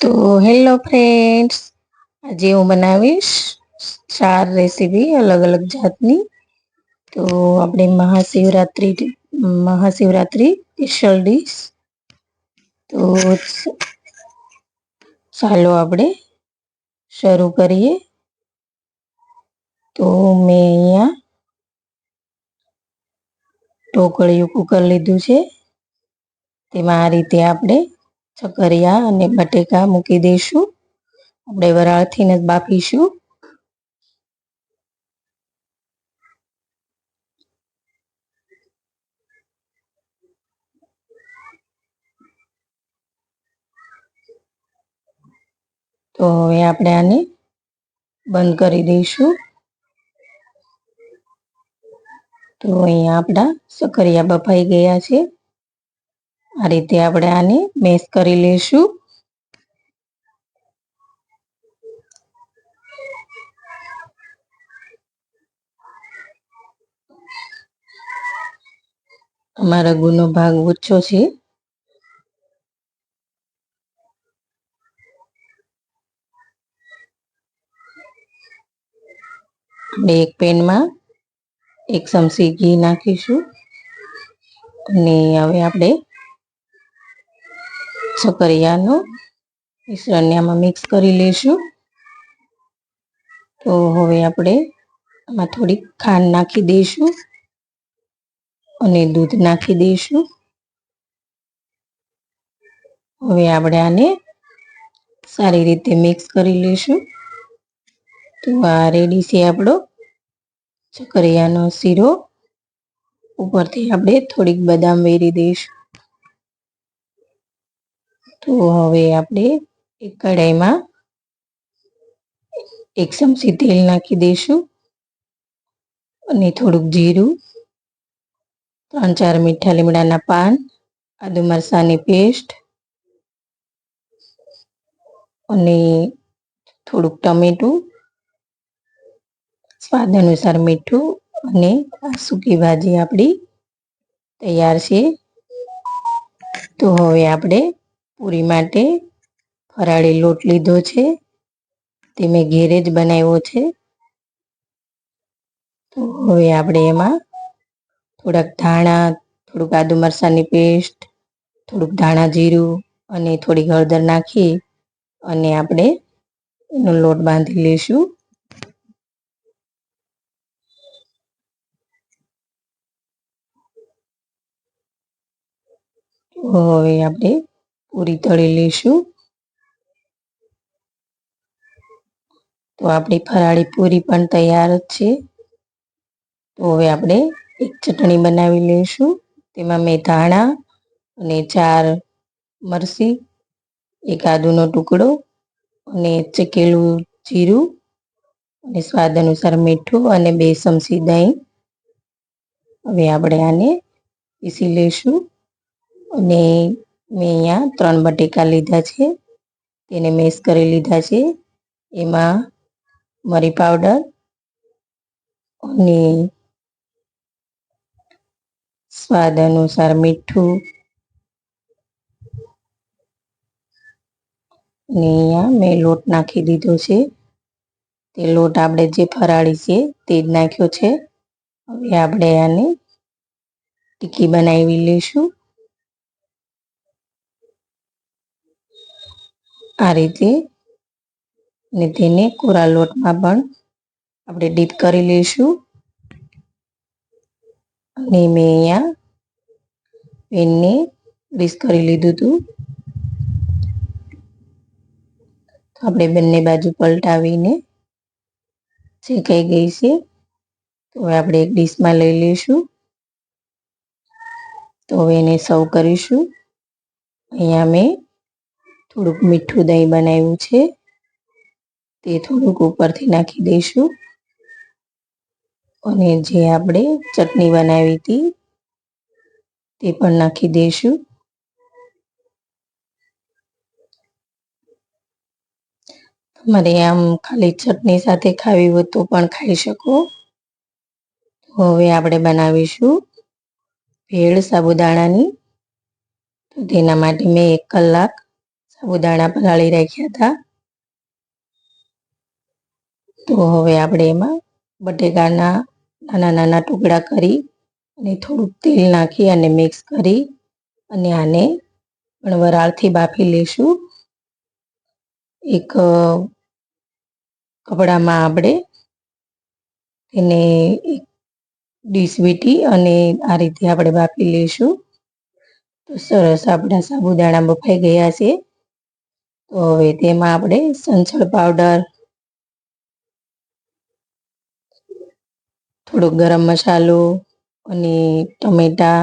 તો hello friends, આજે હું બનાવીશ ચાર રેસીપી અલગ અલગ જાતની. તો આપણે મહાશિવરાત્રિ મહાશિવરાત્રિ સ્પેશિયલ ડીશ. તો ચાલો આપણે શરૂ કરીએ. તો મેં અહીંયા ઢોકળિયું કુકર લીધું છે. તેમાં આ રીતે આપણે ચકરિયા અને બટેકા મૂકી દઈશું. આપણે વરાળથી જ બાફીશું. તો હવે આપણે આને બંધ કરી દઈશું. તો અહીંયા આપણા સકરિયા બફાઈ ગયા છે. આ રીતે આપણે આને મેશ કરી લઈશું અમારા ગુનો ભાગ ઓછો છે. આપણે એક પેનમાં એક ચમચી ઘી નાખીશું. અને હવે આપણે સકરિયાનું મિશ્રણને આમાં મિક્સ કરી લઈશું. તો હવે આપણે આમાં થોડીક ખાંડ નાખી દઈશું અને દૂધ નાખી દઈશું. હવે આપણે આને સારી રીતે મિક્સ કરી લઈશું. તો આ રેડી છે આપણો છકરિયાનો શીરો. ઉપરથી આપણે થોડીક બદામ વેરી દઈશું. તો હવે આપણે એક કઢાઈમાં એક ચમચી તેલ નાખી દઈશું અને થોડુંક જીરું, ત્રણ ચાર મીઠા લીમડાના પાન, આદુ મરસાની પેસ્ટ અને થોડુંક ટમેટું, સ્વાદ અનુસાર મીઠું અને આ સૂકી ભાજી આપણી તૈયાર છે. તો હવે આપણે પૂરી માટે ફરાળી લોટ લીધો છે. તે મેં ઘેરે જ બનાવ્યો છે. તો હવે આપણે એમાં થોડાક ધાણા, થોડુંક આદુ મરસાની પેસ્ટ, થોડુંક ધાણા જીરું અને થોડીક હળદર નાખી અને આપણે એનો લોટ બાંધી લઈશું. હવે આપણે પૂરી તળી લઈશું. તો આપણી ફરાળી પૂરી પણ તૈયાર જ છે. તો હવે આપણે એક ચટણી બનાવી લઈશું. તેમાં મેં ધાણા અને ચાર મરસી, એક આદુનો ટુકડો અને ચકેલું જીરું અને સ્વાદ અનુસાર મીઠું અને બે ચમચી દહીં. હવે આપણે આને પીસી લઈશું અને મેં અહીંયા ત્રણ બટેકા લીધા છે. તેને મેશ કરી લીધા છે. એમાં મરી પાવડર અને સ્વાદ અનુસાર મીઠું અને અહીંયા મેં લોટ નાખી દીધો છે. તે લોટ આપણે જે ફરાળી છે તે જ નાખ્યો છે. હવે આપણે આને ટીકી બનાવી લઈશું. આ રીતે અને તેને કોરા લોટમાં પણ આપણે ડીપ કરી લઈશું. અને મેં અહીંયા પેનને ગ્રીસ કરી લીધું હતું. આપણે બંને બાજુ પલટાવીને શેકાઈ ગઈ છે તો હવે આપણે એક ડીશમાં લઈ લઈશું. તો હવે એને સર્વ કરીશું. અહીંયા મેં થોડુંક મીઠું દહીં બનાવ્યું છે. તે થોડુંક ઉપરથી નાખી દઈશું. અને જે આપણે ચટણી બનાવી હતી, તે પણ નાખી દઈશું. તમારે આમ ખાલી ચટણી સાથે ખાવી હોય તો પણ ખાઈ શકો. હવે આપણે બનાવીશું ભેળ સાબુદાણાની. તો તેના માટે મેં એક કલાક સાબુદાણા પલાળી રાખ્યા હતા. તો હવે આપણે એમાં બટેકાના નાના નાના ટુકડા કરી અને થોડુંક તેલ નાખી અને મિક્સ કરી અને આને પણ વરાળથી બાફી લઈશું. એક કપડામાં આપણે તેને એક ડીશ વીટી અને આ રીતે આપણે બાફી લઈશું. તો સરસ આપણા સાબુદાણા બફાઈ ગયા છે. તો હવે તેમાં આપણે સંચળ પાવડર થોડો ગરમ મસાલો અને ટમેટા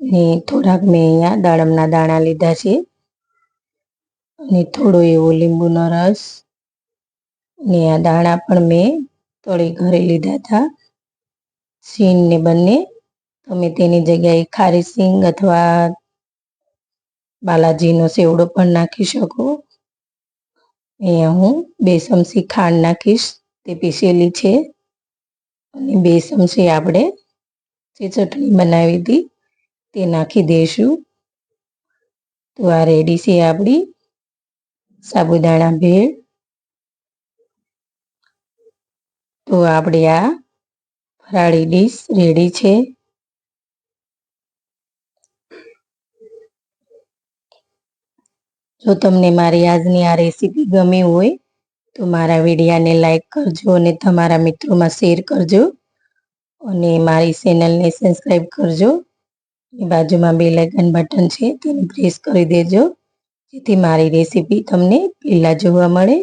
ને થોડાક મેં અહીંયા દાડમના દાણા લીધા છે. અને થોડો એવો લીંબુનો રસ ને આ દાણા પણ મેં તળી ઘરે લીધા હતા. સીન બંને, તમે તેની જગ્યાએ ખારી સિંગ અથવા બાલાજીનો સેવડો પણ નાખી શકો. અહીંયા હું બે ચમચી ખાંડ નાખીશ, તે પીસેલી છે. અને બે ચમચી આપણે જે ચટણી બનાવી હતી, તે નાખી દઈશું તો આ રેડી છે આપણી સાબુદાણા ભેળ. તો આપણે આ ફરાળી ડીશ રેડી છે. જો તમને મારી આજની આ રેસીપી ગમી હોય, તો મારા વિડીયાને લાઈક કરજો અને તમારા મિત્રોમાં શેર કરજો. અને મારી ચેનલને સબસ્ક્રાઈબ કરજો. બાજુમાં બે લાઇકન બટન છે, તેને પ્રેસ કરી દેજો. જેથી મારી રેસીપી તમને પહેલાં જોવા મળે.